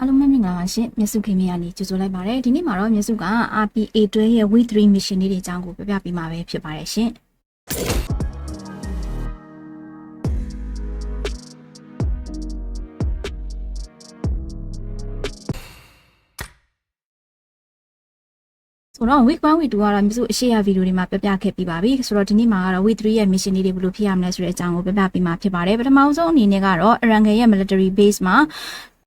အားလုံးပဲမင်္ဂလာပါရှင်မြတ်စုခင်မရနေကြိုဆိုလိုက်ပါရစေဒီနေ့မှာတော့မြတ်စုက RPA တွဲရဲ့ week 3 mission လေးတွေအကြောင်းကိုပြပြပေးမှာပဲဖြစ်ပါတယ်ရှင်ဆိုတော့ week 1 week 2ကတော့မြတ်စုအရှိရဗီဒီယိုတွေမှာပြပြခဲ့ပြီးပါပြီဆိုတော့ဒီနေ့မှာကတော့ week 3ရဲ့ mission လေးတွေဘယ်လိုဖြစ်ရမလဲဆိုတဲ့အကြောင်းကိုပြပြပေးမှာဖြစ်ပါတယ်ပထမဆုံးအနေနဲ့ကတော့ Arangel ရဲ့ military base မှာ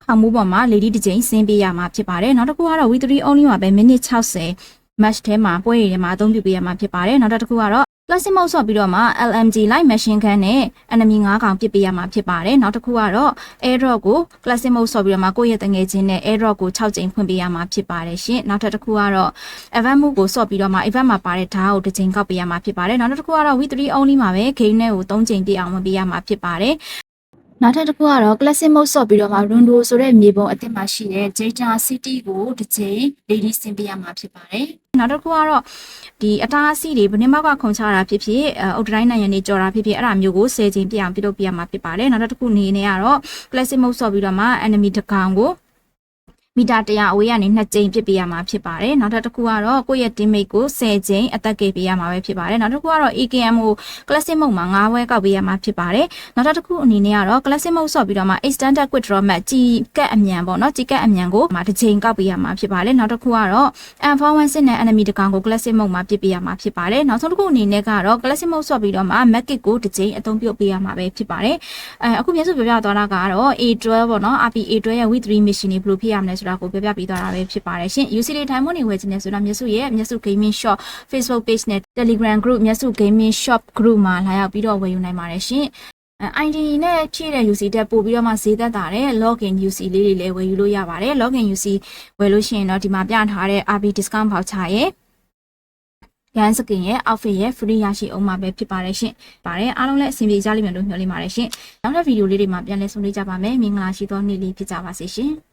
ခေါမှုပေါ်မှာ lady တစ်ချိန်ဆင်းပေးရမှာဖြစ်ပါတယ်နောက်တစ်ခုကတော့ week 3 only မှာပဲ minute 60 match ထဲမှာပွဲရည်ထဲမှာအသုံးပြုပေးရမှာဖြစ်ပါတယ်နောက်တစ်ခုကတော့ classic mode ဆော့ပြီးတော့မှ LMG light machine gun နဲ့ enemy 9កောင်ပစ်ပေးရမှာဖြစ်ပါတယ်နောက်တစ်ခုကတော့ air drop ကို classic mode ဆော့ပြီးတော့မှကိုယ့်ရဲ့တငယ်ချင်းနဲ့ air drop ကို6ကြိမ်ဖွင့်ပေးရမှာဖြစ်ပါတယ်ရှင်နောက်တစ်ခုကတော့ event move ကိုဆော့ပြီးတော့မှ event မှာပါတဲ့ဓာတ်ကိုတစ်ကြိမ်ကောက်ပေးရမှာဖြစ်ပါတယ်နောက်တစ်ခုကတော့ week 3 only မှာပဲ game နဲ့ကို3ကြိမ်ပြည့်အောင်ဝင်ပေးရမှာဖြစ်ပါတယ် နောက်ထပ်တစ်ခုကတော့ classic mode ဆော့ပြီးတော့မှ rondo ဆိုတဲ့မြေပုံအသစ်မှာရှိတဲ့ Jada City ကိုတစ်ချိန် lady ဆင်ပေးရမှာဖြစ်ပါတယ်နောက်တစ်ခုကတော့ဒီအတားအဆီးတွေဘယ်နှမောက်ကခုံချတာဖြစ်ဖြစ်အုတ်တိုင်းနိုင်ငံတွေကြော်တာဖြစ်ဖြစ်အဲ့ဒါမျိုးကို10ချိန်ပြည့်အောင်ပြုလုပ်ပြရမှာဖြစ်ပါတယ်နောက်တစ်ခုအနေနဲ့ကတော့ classic mode ဆော့ပြီးတော့မှ enemy တစ်ကောင်ကို မီတာ100အဝေးကနေ2ကြိမ်ပစ်ပေးရမှာဖြစ်ပါတယ်နောက်တစ်ခုကတော့ကိုယ့်ရဲ့ teammate ကို10ကြိမ်အသက်ကေပေးရမှာပဲဖြစ်ပါတယ်နောက်တစ်ခုကတော့ AKM ကို classic mode မှာ9ဝဲကောက်ပေးရမှာဖြစ်ပါတယ်နောက်တစ်ခုအနေနဲ့ကတော့ classic mode ဆော့ပြီးတော့မှ extended quick draw match ကြီးကတ်အမြန်ပေါ့နော်ကြီးကတ်အမြန်ကိုမှာတစ်ချိန်ကောက်ပေးရမှာဖြစ်ပါတယ်နောက်တစ်ခုကတော့ M416 နဲ့ enemy တကောင်ကို classic mode မှာပစ်ပေးရမှာဖြစ်ပါတယ်နောက်ဆုံးတစ်ခုအနေနဲ့ကတော့ classic mode ဆော့ပြီးတော့မှ magic ကိုတစ်ချိန်အသုံးပြုပေးရမှာပဲဖြစ်ပါတယ်အဲအခုမျက်စုပြောပြသွားတာကတော့ A12 ပေါ့နော် RP A12 ရဲ့ week 3 mission တွေဘယ်လိုဖြစ်ရမလဲဆိုတာကိုပြောပြပေးသွားတာပဲဖြစ်ပါတယ်ရှင် UC လေး time ဝင်နေဝယ်ခြင်းနဲ့ဆိုတော့မျက်စုရဲ့မျက်စု gaming shop Facebook page နဲ့ Telegram group မျက်စု gaming shop group မှာလာရောက်ပြီးတော့ဝယ်ယူနိုင်ပါတယ်ရှင်အဲ ID နဲ့ဖြည့်တဲ့ UC တက်ပို့ပြီးတော့မှဈေးသက်တာတဲ့ login UC လေးတွေလည်းဝယ်ယူလို့ရပါတယ် login UC ဝယ်လို့ရှိရင်တော့ဒီမှာပြထားတဲ့ RB discount voucher ရဲ့ရန်စကင်ရဲ့ outfit ရဲ့ free ရရှိအောင်မှာပဲဖြစ်ပါတယ်ရှင်။ပါတယ်အားလုံးလည်းအဆင်ပြေကြလိမ့်မယ်လို့မျှော်လင့်ပါတယ်ရှင်။နောက်တဲ့ဗီဒီယိုလေးတွေမှာပြန်လည်ဆုံတွေ့ကြပါမယ်။မင်္ဂလာရှိသောနေ့လေးဖြစ်ကြပါစေရှင်။